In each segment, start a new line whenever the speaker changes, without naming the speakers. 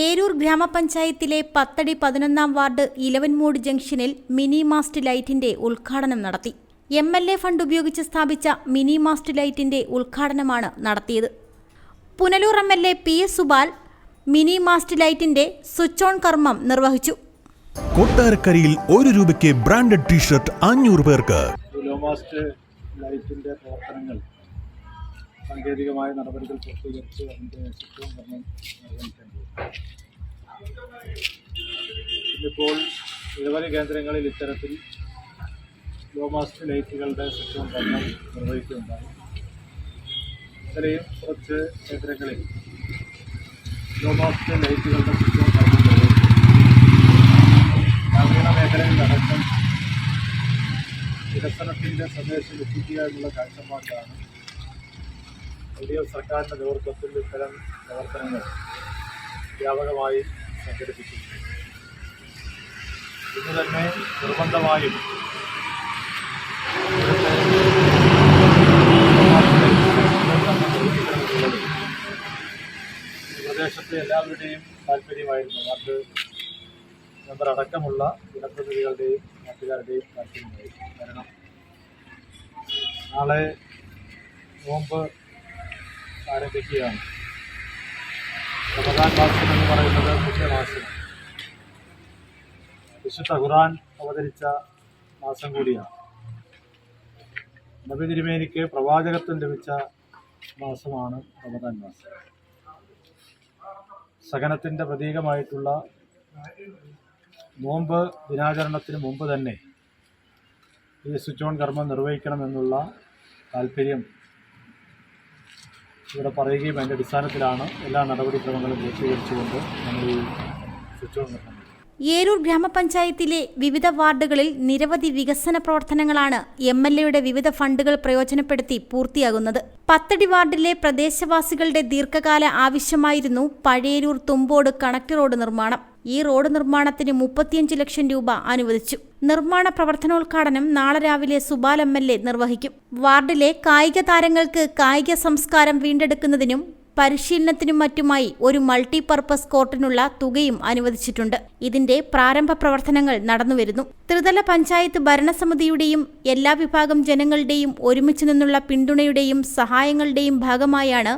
ഏരൂർ ഗ്രാമപഞ്ചായത്തിലെ പത്തടി പതിനൊന്നാം വാർഡ് ഇലവൻമൂട് ജംഗ്ഷനിൽ മിനി മാസ്റ്റ് ലൈറ്റിന്റെ ഉദ്ഘാടനം നടത്തി. എം എൽ എ ഫണ്ട് ഉപയോഗിച്ച് സ്ഥാപിച്ച മിനി മാസ്റ്റ് ലൈറ്റിന്റെ ഉദ്ഘാടനമാണ് നടത്തിയത്. Punalur M L A P S Supal mini mast ലൈറ്റിന്റെ സ്വിച്ച് ഓൺ കർമ്മം നിർവഹിച്ചു.
കൊട്ടാരക്കരയിൽ ഒരു രൂപയ്ക്ക് ബ്രാൻഡഡ് ടീഷർട്ട് അഞ്ഞൂറ് പേർക്ക്.
ലൈറ്റിന്റെ പ്രവർത്തനങ്ങൾ സാങ്കേതികമായ നടപടികൾ പൂർത്തീകരിച്ച് അതിന്റെ ചുറ്റും ഇന്നിപ്പോൾ നിരവധി കേന്ദ്രങ്ങളിൽ ഇത്തരത്തിൽ ലോമാസ്റ്റ് ലൈറ്റുകളുടെ സിസ്റ്റം തന്നെ നിർവഹിക്കുന്നുണ്ടാകും ഇത്രയും കുറച്ച് കേന്ദ്രങ്ങളിൽ ലോമാസ്റ്റ് ലൈറ്റുകളുടെ സിസ്റ്റം ഗ്രാമീണ മേഖലയിൽ മേഖലയിലടക്കം വികസനത്തിന്റെ സന്ദേശം എത്തിക്കുക എന്നുള്ള കാഴ്ചപ്പാടിലാണ് എഫ് സർക്കാരിന്റെ നേതൃത്വത്തിൽ ഇത്തരം പ്രവർത്തനങ്ങൾ വ്യാപകമായി സംഘടിപ്പിക്കുന്നു ഇന്ന് തന്നെ നിർബന്ധമായും പ്രദേശത്തെ എല്ലാവരുടെയും താല്പര്യമായിരുന്നു. വാർഡ് മെമ്പർ അടക്കമുള്ള ജനപ്രതിനിധികളുടെയും നാട്ടുകാരുടെയും താല്പര്യമായിരുന്നു. കാരണം നാളെ നോമ്പ് ആരംഭിക്കുകയാണ്. റമദാൻ മാസം എന്ന് പറയുന്നത് പുണ്യമാസമാണ് വിശുദ്ധ ഖുറാൻ അവതരിച്ച മാസം കൂടിയാണ്. നബി തിരുമേനിക്ക് പ്രവാചകത്വം ലഭിച്ച മാസമാണ് റമദാൻ മാസം. സഹനത്തിന്റെ പ്രതീകമായിട്ടുള്ള നോമ്പ് ദിനാചരണത്തിന് മുമ്പ് തന്നെ ഈ സ്വിച്ച് ഓൺ കർമ്മം നിർവഹിക്കണമെന്നുള്ള താല്പര്യം ഇവിടെ പറയുകയും അതിന്റെ അടിസ്ഥാനത്തിലാണ് എല്ലാ നടപടിക്രമങ്ങളും പൂർത്തീകരിച്ചുകൊണ്ട് നമ്മൾ ഈ സ്വിച്ച് ഓൺ കർമ്മം
ഏരൂർ ഗ്രാമപഞ്ചായത്തിലെ വിവിധ വാർഡുകളിൽ നിരവധി വികസന പ്രവർത്തനങ്ങളാണ് എം എൽ എയുടെ വിവിധ ഫണ്ടുകൾ പ്രയോജനപ്പെടുത്തി പൂർത്തിയാകുന്നത്. പത്തടി വാർഡിലെ പ്രദേശവാസികളുടെ ദീർഘകാല ആവശ്യമായിരുന്നു പഴയരൂർ തുമ്പോട് കണക്ട് റോഡ് നിർമ്മാണം. ഈ റോഡ് നിർമ്മാണത്തിന് മുപ്പത്തിയഞ്ച് ലക്ഷം രൂപ അനുവദിച്ചു. നിർമ്മാണ പ്രവർത്തനോദ്ഘാടനം നാളെ രാവിലെ സുബാൽ എം എൽ എ നിർവഹിക്കും. വാർഡിലെ കായിക താരങ്ങൾക്ക് കായിക സംസ്കാരം വീണ്ടെടുക്കുന്നതിനും പരിശീലനത്തിനും മറ്റുമായി ഒരു മൾട്ടിപർപ്പസ് കോർട്ടിനുള്ള തുകയും അനുവദിച്ചിട്ടുണ്ട്. ഇതിന്റെ പ്രാരംഭ പ്രവർത്തനങ്ങൾ നടന്നുവരുന്നു. ത്രിതല പഞ്ചായത്ത് ഭരണസമിതിയുടെയും എല്ലാ വിഭാഗം ജനങ്ങളുടെയും ഒരുമിച്ച് നിന്നുള്ള പിന്തുണയുടെയും സഹായങ്ങളുടെയും ഭാഗമായാണ്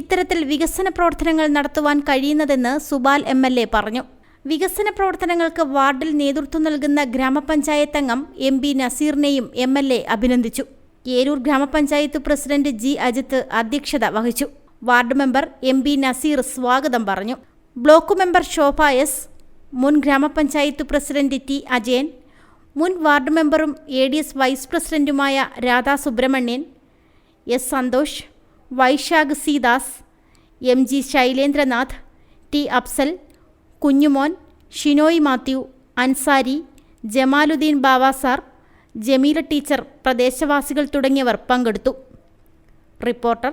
ഇത്തരത്തിൽ വികസന പ്രവർത്തനങ്ങൾ നടത്തുവാൻ കഴിയുന്നതെന്ന് സുബാൽ എം പറഞ്ഞു. വികസന പ്രവർത്തനങ്ങൾക്ക് വാർഡിൽ നേതൃത്വം നൽകുന്ന ഗ്രാമപഞ്ചായത്ത് അംഗം എം പി നസീറിനെയും എം എൽ എ അഭിനന്ദിച്ചു. ഏരൂർ ഗ്രാമപഞ്ചായത്ത് പ്രസിഡന്റ് ജി അജിത്ത് അധ്യക്ഷത വഹിച്ചു. Ward member M P Nazeer സ്വാഗതം പറഞ്ഞു. ബ്ലോക്ക് മെമ്പർ ശോഭ എസ് മുൻ ഗ്രാമപഞ്ചായത്ത് പ്രസിഡന്റ് ടി അജയൻ മുൻ വാർഡ് മെമ്പറും എ ഡി എസ് വൈസ് പ്രസിഡന്റുമായ Radha Subramanian S Santhosh Vaishakh സിദാസ് M G Sailendranath T Afsal Kunjumon Shinoy Mathew Ansari Jamaludeen ബാവാസാർ Jameela teacher പ്രദേശവാസികൾ തുടങ്ങിയവർ പങ്കെടുത്തു. Reporter